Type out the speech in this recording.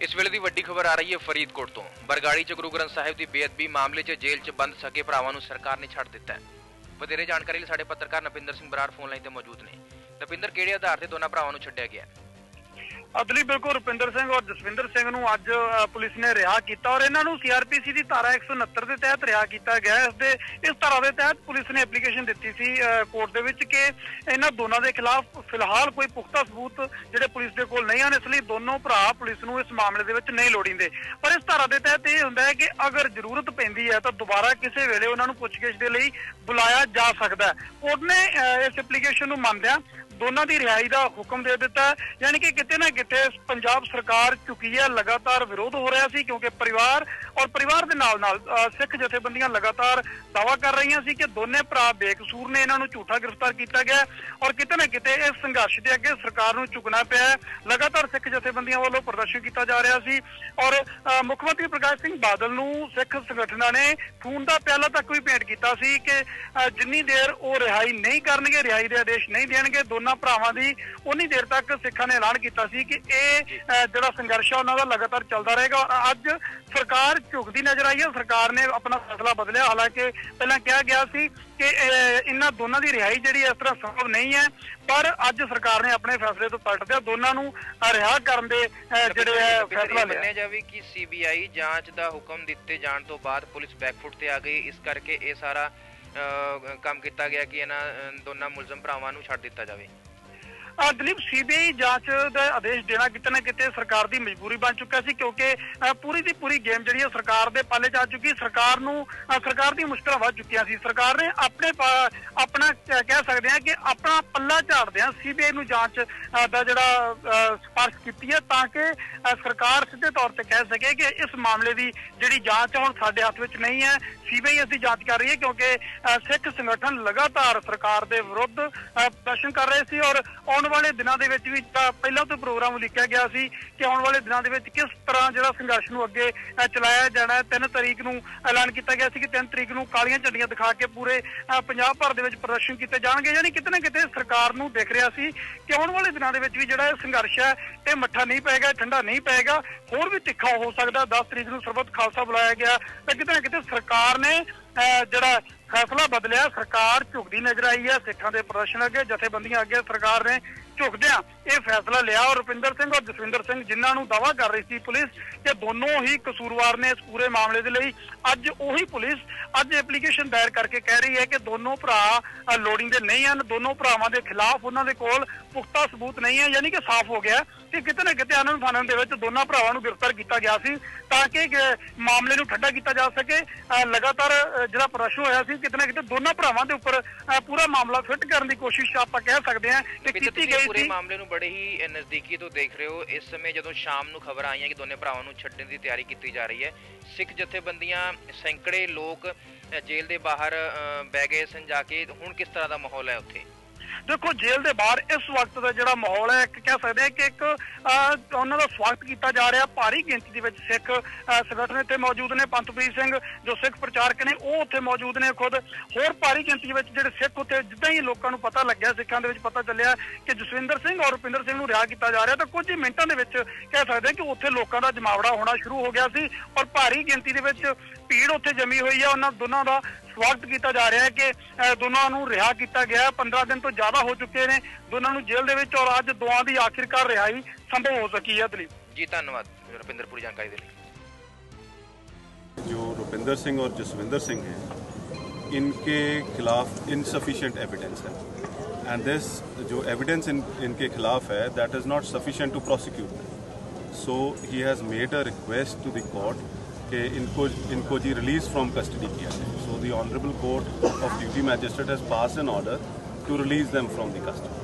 ਇਸ ਵੇਲੇ ਦੀ ਵੱਡੀ ਖਬਰ ਆ ਰਹੀ ਹੈ ਫਰੀਦਕੋਟ ਤੋਂ। ਬਰਗਾੜੀ ਚ ਗੁਰੂ ਗ੍ਰੰਥ ਸਾਹਿਬ ਦੀ ਬੇਅਦਬੀ ਮਾਮਲੇ 'ਚ ਜੇਲ੍ਹ 'ਚ ਬੰਦ ਸਕੇ ਭਰਾਵਾਂ ਨੂੰ ਸਰਕਾਰ ਨੇ ਛੱਡ ਦਿੱਤਾ ਹੈ। ਵਧੇਰੇ ਜਾਣਕਾਰੀ ਲਈ ਸਾਡੇ ਪੱਤਰਕਾਰ ਨਪਿੰਦਰ ਸਿੰਘ ਬਰਾੜ ਫੋਨ ਲਾਈਨ ਤੇ ਮੌਜੂਦ ਨੇ। ਨਪਿੰਦਰ, ਕਿਹੜੇ ਆਧਾਰ ਤੇ ਦੋਨਾਂ ਭਰਾਵਾਂ ਨੂੰ ਛੱਡਿਆ ਗਿਆ ਹੈ? ਅਦਲੀ ਬਿਲਕੁਲ ਰੁਪਿੰਦਰ ਸਿੰਘ ਔਰ ਜਸਵਿੰਦਰ ਸਿੰਘ ਨੂੰ ਅੱਜ ਪੁਲਿਸ ਨੇ ਰਿਹਾ ਕੀਤਾ ਔਰ ਇਹਨਾਂ ਨੂੰ ਸੀਆਰਪੀਸੀ ਦੀ ਧਾਰਾ 169 ਦੇ ਤਹਿਤ ਰਿਹਾ ਕੀਤਾ ਗਿਆ ਹੈ। ਇਸ ਦੇ ਇਸ ਧਾਰਾ ਦੇ ਤਹਿਤ ਪੁਲਿਸ ਨੇ ਐਪਲੀਕੇਸ਼ਨ ਦਿੱਤੀ ਸੀ ਕੋਰਟ ਦੇ ਵਿੱਚ ਕਿ ਇਹਨਾਂ ਦੋਨਾਂ ਦੇ ਖਿਲਾਫ ਫਿਲਹਾਲ ਕੋਈ ਪੁਖਤਾ ਸਬੂਤ ਜਿਹੜੇ ਪੁਲਿਸ ਦੇ ਕੋਲ ਨਹੀਂ ਹਨ, ਇਸ ਲਈ ਦੋਨੋਂ ਭਰਾ ਪੁਲਿਸ ਨੂੰ ਇਸ ਮਾਮਲੇ ਦੇ ਵਿੱਚ ਨਹੀਂ ਲੋੜੀਂਦੇ ਪਰ ਇਸ ਧਾਰਾ ਦੇ ਤਹਿਤ ਇਹ ਹੁੰਦਾ ਹੈ ਕਿ ਅਗਰ ਜ਼ਰੂਰਤ ਪੈਂਦੀ ਹੈ ਤਾਂ ਦੁਬਾਰਾ ਕਿਸੇ ਵੇਲੇ ਉਹਨਾਂ ਨੂੰ ਪੁੱਛਗਿੱਛ ਦੇ ਲਈ ਬੁਲਾਇਆ ਜਾ ਸਕਦਾ ਕੋਰਟ ਨੇ ਇਸ ਐਪਲੀਕੇਸ਼ਨ ਨੂੰ ਮੰਨਦਿਆਂ ਦੋਨਾਂ ਦੀ ਰਿਹਾਈ ਦਾ ਹੁਕਮ ਦੇ ਦਿੱਤਾ ਹੈ। ਯਾਨੀ ਕਿ ਕਿਤੇ ਨਾ ਕਿਤੇ ਪੰਜਾਬ ਸਰਕਾਰ ਝੁਕੀ ਹੈ, ਲਗਾਤਾਰ ਵਿਰੋਧ ਹੋ ਰਿਹਾ ਸੀ ਕਿਉਂਕਿ ਪਰਿਵਾਰ ਔਰ ਪਰਿਵਾਰ ਦੇ ਨਾਲ ਨਾਲ ਸਿੱਖ ਜਥੇਬੰਦੀਆਂ ਲਗਾਤਾਰ ਦਾਵਾ ਕਰ ਰਹੀਆਂ ਸੀ ਕਿ ਦੋਨੇ ਭਰਾ ਬੇਕਸੂਰ ਨੇ, ਇਹਨਾਂ ਨੂੰ ਝੂਠਾ ਗ੍ਰਿਫਤਾਰ ਕੀਤਾ ਗਿਆ ਔਰ ਕਿਤੇ ਨਾ ਕਿਤੇ ਇਸ ਸੰਘਰਸ਼ ਦੇ ਅੱਗੇ ਸਰਕਾਰ ਨੂੰ ਝੁਕਣਾ ਪਿਆ ਲਗਾਤਾਰ ਸਿੱਖ ਜਥੇਬੰਦੀਆਂ ਵੱਲੋਂ ਪ੍ਰਦਰਸ਼ਨ ਕੀਤਾ ਜਾ ਰਿਹਾ ਸੀ ਔਰ ਮੁੱਖ ਮੰਤਰੀ ਪ੍ਰਕਾਸ਼ ਸਿੰਘ ਬਾਦਲ ਨੂੰ ਸਿੱਖ ਸੰਗਠਨਾਂ ਨੇ ਖੂਨ ਦਾ ਪਿਆਲਾ ਤੱਕ ਵੀ ਭੇਂਟ ਕੀਤਾ ਸੀ ਕਿ ਜਿੰਨੀ ਦੇਰ ਉਹ ਰਿਹਾਈ ਨਹੀਂ ਕਰਨਗੇ, ਰਿਹਾਈ ਦੇ ਆਦੇਸ਼ ਨਹੀਂ ਦੇਣਗੇ, ਦੋਨਾਂ ਭਰਾਵਾਂ ਦੀ ਉਨੀ ਦੇਰ ਤੱਕ ਸਿੱਖਾਂ ਨੇ ਐਲਾਨ ਕੀਤਾ ਸੀ ਕਿ ਇਹ ਜਿਹੜਾ ਸੰਘਰਸ਼ ਹੈ ਉਹਨਾਂ ਦਾ ਲਗਾਤਾਰ ਚੱਲਦਾ ਰਹੇਗਾ ਔਰ ਅੱਜ ਸਰਕਾਰ ਝੁਕਦੀ ਨਜ਼ਰ ਆਈ ਹੈ। ਸਰਕਾਰ ਨੇ ਆਪਣਾ ਫੈਸਲਾ ਬਦਲਿਆ। ਹਾਲਾਂਕਿ ਪਹਿਲਾਂ ਕਿਹਾ ਗਿਆ ਸੀ ਕਿ ਇਹਨਾਂ ਦੋਨਾਂ ਦੀ ਰਿਹਾਈ ਜਿਹੜੀ ਇਸ ਤਰ੍ਹਾਂ ਸੰਭਵ ਨਹੀਂ ਹੈ। ਪਰ ਅੱਜ ਸਰਕਾਰ ਨੇ ਆਪਣੇ ਫੈਸਲੇ ਤੋਂ ਪਲਟਦਿਆਂ ਦੋਨਾਂ ਨੂੰ ਰਿਹਾ ਕਰਨ ਦੇ ਜਿਹੜੇ ਹੈ ਫੈਸਲਾ ਲਿਆ। ਮੰਨਿਆ ਜਾਵੇ ਕਿ ਸੀਬੀਆਈ ਜਾਂਚ ਦਾ ਹੁਕਮ ਦਿੱਤੇ ਜਾਣ ਤੋਂ ਬਾਅਦ ਪੁਲਿਸ ਬੈਕਫੁੱਟ ਤੇ ਆ ਗਈ। ਇਸ ਕਰਕੇ ਇਹ ਸਾਰਾ ਕੰਮ ਕੀਤਾ ਗਿਆ ਕਿ ਇਹਨਾਂ ਦੋਨਾਂ ਮੁਲਜ਼ਮ ਭਰਾਵਾਂ ਨੂੰ ਛੱਡ ਦਿੱਤਾ ਜਾਵੇ। ਦਲੀਪ ਸੀਬੀਆਈ ਜਾਂਚ ਦਾ ਆਦੇਸ਼ ਦੇਣਾ ਕਿਤੇ ਨਾ ਕਿਤੇ ਸਰਕਾਰ ਦੀ ਮਜਬੂਰੀ ਬਣ ਚੁੱਕਾ ਸੀ ਕਿਉਂਕਿ ਪੂਰੀ ਦੀ ਪੂਰੀ ਗੇਮ ਜਿਹੜੀ ਹੈ ਸਰਕਾਰ ਦੇ ਪਾਲੇ 'ਚ ਆ ਚੁੱਕੀ, ਸਰਕਾਰ ਨੂੰ ਸਰਕਾਰ ਦੀ ਮੁਸ਼ਕਲਾਂ ਵੱਧ ਚੁੱਕੀਆਂ ਸੀ। ਸਰਕਾਰ ਨੇ ਆਪਣੇ ਪਾ- ਆਪਣਾ ਕਹਿ ਸਕਦੇ ਹਾਂ ਕਿ ਆਪਣਾ ਪੱਲਾ ਝਾੜਦਿਆਂ ਸੀਬੀਆਈ ਨੂੰ ਜਾਂਚ ਦਾ ਜਿਹੜਾ ਸਪਾਰਸ਼ ਕੀਤੀ ਹੈ ਤਾਂ ਕਿ ਸਰਕਾਰ ਸਿੱਧੇ ਤੌਰ ਤੇ ਕਹਿ ਸਕੇ ਕਿ ਇਸ ਮਾਮਲੇ ਦੀ ਜਿਹੜੀ ਜਾਂਚ ਹੈ ਹੁਣ ਸਾਡੇ ਹੱਥ ਵਿੱਚ ਨਹੀਂ ਹੈ। ਸੀਬੀਆਈ ਇਸ ਦੀ ਜਾਂਚ ਕਰ ਰਹੀ ਹੈ ਕਿਉਂਕਿ ਸਿੱਖ ਸੰਗਠਨ ਲਗਾਤਾਰ ਸਰਕਾਰ ਦੇ ਵਿਰੁੱਧ ਪ੍ਰਦਰਸ਼ਨ ਕਰ ਰਹੇ ਸੀ ਔਰ ਆਉਣ ਵਾਲੇ ਦਿਨਾਂ ਦੇ ਵਿੱਚ ਵੀ ਪਹਿਲਾਂ ਤੋਂ ਪ੍ਰੋਗਰਾਮ ਲਿਖਿਆ ਗਿਆ ਸੀ ਕਿ ਆਉਣ ਵਾਲੇ ਦਿਨਾਂ ਦੇ ਵਿੱਚ ਕਿਸ ਤਰ੍ਹਾਂ ਜਿਹੜਾ ਸੰਘਰਸ਼ ਨੂੰ ਅੱਗੇ ਚਲਾਇਆ ਜਾਣਾ ਹੈ। 3 ਤਰੀਕ ਨੂੰ ਐਲਾਨ ਕੀਤਾ ਗਿਆ ਸੀ ਕਿ 3 ਤਰੀਕ ਨੂੰ ਕਾਲੀਆਂ ਝੰਡੀਆਂ ਦਿਖਾ ਕੇ ਪੂਰੇ ਪੰਜਾਬ ਭਰ ਦੇ ਵਿੱਚ ਪ੍ਰਦਰਸ਼ਨ ਕੀਤੇ ਜਾਣਗੇ। ਯਾਨੀ ਕਿਤੇ ਨਾ ਕਿਤੇ ਸਰਕਾਰ ਨੂੰ ਦੇਖ ਰਿਹਾ ਸੀ ਕਿ ਆਉਣ ਵਾਲੇ ਦਿਨਾਂ ਦੇ ਵਿੱਚ ਵੀ ਜਿਹੜਾ ਇਹ ਸੰਘਰਸ਼ ਹੈ ਇਹ ਮੱਠਾ ਨਹੀਂ ਪਏਗਾ ਠੰਡਾ ਨਹੀਂ ਪਏਗਾ। ਹੋਰ ਵੀ ਤਿੱਖਾ ਹੋ ਸਕਦਾ। 10 ਤਰੀਕ ਨੂੰ ਸਰਬੱਤ ਖਾਲਸਾ ਬੁਲਾਇਆ ਗਿਆ। ਤਾਂ ਕਿਤੇ ਨਾ ਕਿਤੇ ਸਰਕਾਰ ਨੇ ਅਹ, ਜਿਹੜਾ ਫੈਸਲਾ ਬਦਲਿਆ, ਸਰਕਾਰ ਝੁਕਦੀ ਨਜ਼ਰ ਆਈ ਹੈ, ਸਿੱਖਾਂ ਦੇ ਪ੍ਰਦਰਸ਼ਨ ਅੱਗੇ, ਜਥੇਬੰਦੀਆਂ ਅੱਗੇ, ਸਰਕਾਰ ਨੇ ਝੁਕਦਿਆਂ ਇਹ ਫੈਸਲਾ ਲਿਆ ਔਰ ਰੁਪਿੰਦਰ ਸਿੰਘ ਔਰ ਜਸਵਿੰਦਰ ਸਿੰਘ ਜਿਨ੍ਹਾਂ ਨੂੰ ਦਾਵਾ ਕਰ ਰਹੀ ਸੀ ਪੁਲਿਸ ਕਿ ਦੋਨੋਂ ਹੀ ਕਸੂਰਵਾਰ ਨੇ ਇਸ ਪੂਰੇ ਮਾਮਲੇ ਦੇ ਲਈ। ਅੱਜ ਉਹੀ ਪੁਲਿਸ ਅੱਜ ਐਪਲੀਕੇਸ਼ਨ ਦਾਇਰ ਕਰਕੇ ਕਹਿ ਰਹੀ ਹੈ ਕਿ ਦੋਨੋਂ ਭਰਾ ਅ, ਲੋੜੀਂਦੇ ਨਹੀਂ ਹਨ। ਦੋਨੋਂ ਭਰਾਵਾਂ ਦੇ ਖਿਲਾਫ ਉਹਨਾਂ ਦੇ ਕੋਲ ਪੁਖਤਾ ਸਬੂਤ ਨਹੀਂ ਹੈ ਯਾਨੀ ਕਿ ਸਾਫ਼ ਹੋ ਗਿਆ ਕਿ ਕਿਤੇ ਨਾ ਕਿਤੇ ਆਨੰਦ ਫਾਨਨ ਦੇ ਵਿੱਚ ਦੋਨਾਂ ਭਰਾਵਾਂ ਨੂੰ ਗ੍ਰਿਫਤਾਰ ਕੀਤਾ ਗਿਆ ਸੀ ਤਾਂ ਕਿ ਮਾਮਲੇ ਨੂੰ ਠੱਡਾ ਕੀਤਾ ਜਾ ਸਕੇ। ਲਗਾਤਾਰ ਜਿਹੜਾ ਪ੍ਰਸ਼ਨ ਹੋਇਆ ਸੀ ਕਿਤੇ ਨਾ ਕਿਤੇ ਦੋਨਾਂ ਭਰਾਵਾਂ ਦੇ ਉੱਪਰ ਪੂਰਾ ਮਾਮਲਾ ਫਿੱਟ ਕਰਨ ਦੀ ਕੋਸ਼ਿਸ਼ ਆਪਾਂ ਕਹਿ ਸਕਦੇ ਹਾਂ ਕਿ ਕੀਤੀ ਗਈ ਪੂਰੇ ਮਾਮਲੇ ਨੂੰ ਬੜੇ ਹੀ ਨਜ਼ਦੀਕੀ ਤੋਂ ਦੇਖ ਰਹੇ ਹੋ। ਇਸ ਸਮੇਂ ਜਦੋਂ ਸ਼ਾਮ ਨੂੰ ਖਬਰ ਆਈਆਂ ਕਿ ਦੋਨੇ ਭਰਾਵਾਂ ਨੂੰ ਛੱਡਣ ਦੀ ਤਿਆਰੀ ਕੀਤੀ ਜਾ ਰਹੀ ਹੈ ਸਿੱਖ ਜਥੇਬੰਦੀਆਂ ਸੈਂਕੜੇ ਲੋਕ ਜੇਲ੍ਹ ਦੇ ਬਾਹਰ ਬਹਿ ਗਏ ਸਨ ਜਾ ਕੇ। ਹੁਣ ਕਿਸ ਤਰ੍ਹਾਂ ਦਾ ਮਾਹੌਲ ਹੈ ਉੱਥੇ? ਦੇਖੋ, ਜੇਲ੍ਹ ਦੇ ਬਾਹਰ ਇਸ ਵਕਤ ਦਾ ਜਿਹੜਾ ਮਾਹੌਲ ਹੈ, ਇੱਕ ਕਹਿ ਸਕਦੇ ਹਾਂ ਕਿ ਇੱਕ ਉਹਨਾਂ ਦਾ ਸਵਾਗਤ ਕੀਤਾ ਜਾ ਰਿਹਾ। ਭਾਰੀ ਗਿਣਤੀ ਦੇ ਵਿੱਚ ਸਿੱਖ ਸੰਗਠਨ ਇੱਥੇ ਮੌਜੂਦ ਨੇ, ਪੰਥਪ੍ਰੀਤ ਸਿੰਘ, ਜੋ ਸਿੱਖ ਪ੍ਰਚਾਰਕ ਨੇ, ਉਹ ਉੱਥੇ ਮੌਜੂਦ ਨੇ ਖੁਦ। ਹੋਰ ਭਾਰੀ ਗਿਣਤੀ ਵਿੱਚ ਜਿਹੜੇ ਸਿੱਖ ਉੱਥੇ, ਜਿੱਦਾਂ ਹੀ ਲੋਕਾਂ ਨੂੰ ਪਤਾ ਲੱਗਿਆ, ਸਿੱਖਾਂ ਦੇ ਵਿੱਚ ਪਤਾ ਚੱਲਿਆ ਕਿ ਜਸਵਿੰਦਰ ਸਿੰਘ ਔਰ ਰੁਪਿੰਦਰ ਸਿੰਘ ਨੂੰ ਰਿਹਾ ਕੀਤਾ ਜਾ ਰਿਹਾ, ਤਾਂ ਕੁਝ ਹੀ ਮਿੰਟਾਂ ਦੇ ਵਿੱਚ ਕਹਿ ਸਕਦੇ ਹਾਂ ਕਿ ਉੱਥੇ ਲੋਕਾਂ ਦਾ ਜਮਾਵੜਾ ਹੋਣਾ ਸ਼ੁਰੂ ਹੋ ਗਿਆ ਸੀ ਔਰ ਭਾਰੀ ਗਿਣਤੀ ਦੇ ਵਿੱਚ ਭੀੜ ਉੱਥੇ ਜਮੀ ਹੋਈ ਹੈ ਉਹਨਾਂ ਦੋਨਾਂ ਦਾ ਸਵਾਗਤ ਕੀਤਾ ਜਾ ਰਿਹਾ ਹੈ ਕਿ ਅਹ, ਦੋਨਾਂ ਨੂੰ ਰਿਹਾ ਕੀਤਾ ਗਿਆ ਹੈ। 15 ਦਿਨ ਤੋਂ ਜ਼ਿਆਦਾ ਹੋ ਚੁੱਕੇ ਨੇ ਦੋਨਾਂ ਨੂੰ ਜੇਲ੍ਹ ਦੇ ਵਿੱਚ ਔਰ ਅੱਜ ਦੋਆਂ ਦੀ ਆਖਿਰਕਾਰ ਰਿਹਾਈ ਸੰਭਵ ਹੋ ਸਕੀ ਹੈ ਦਲੀਪ ਜੀ ਧੰਨਵਾਦ ਰੁਪਿੰਦਰ ਪੂਰੀ ਜਾਣਕਾਰੀ ਦੇ ਲਈ जो रुपिंदर सिंह और जसविंदर सिंह हैं इनके खिलाफ इनसफिशिएंट एविडेंस है एंड दिस जो एविडेंस इन इनके खिलाफ है that is not sufficient to prosecute so he has made a request to the court कि इनको इनको जी रिलीज फ्रॉम कस्टडी किया जाए so the honourable court of duty magistrate has pass an order to release them from the custody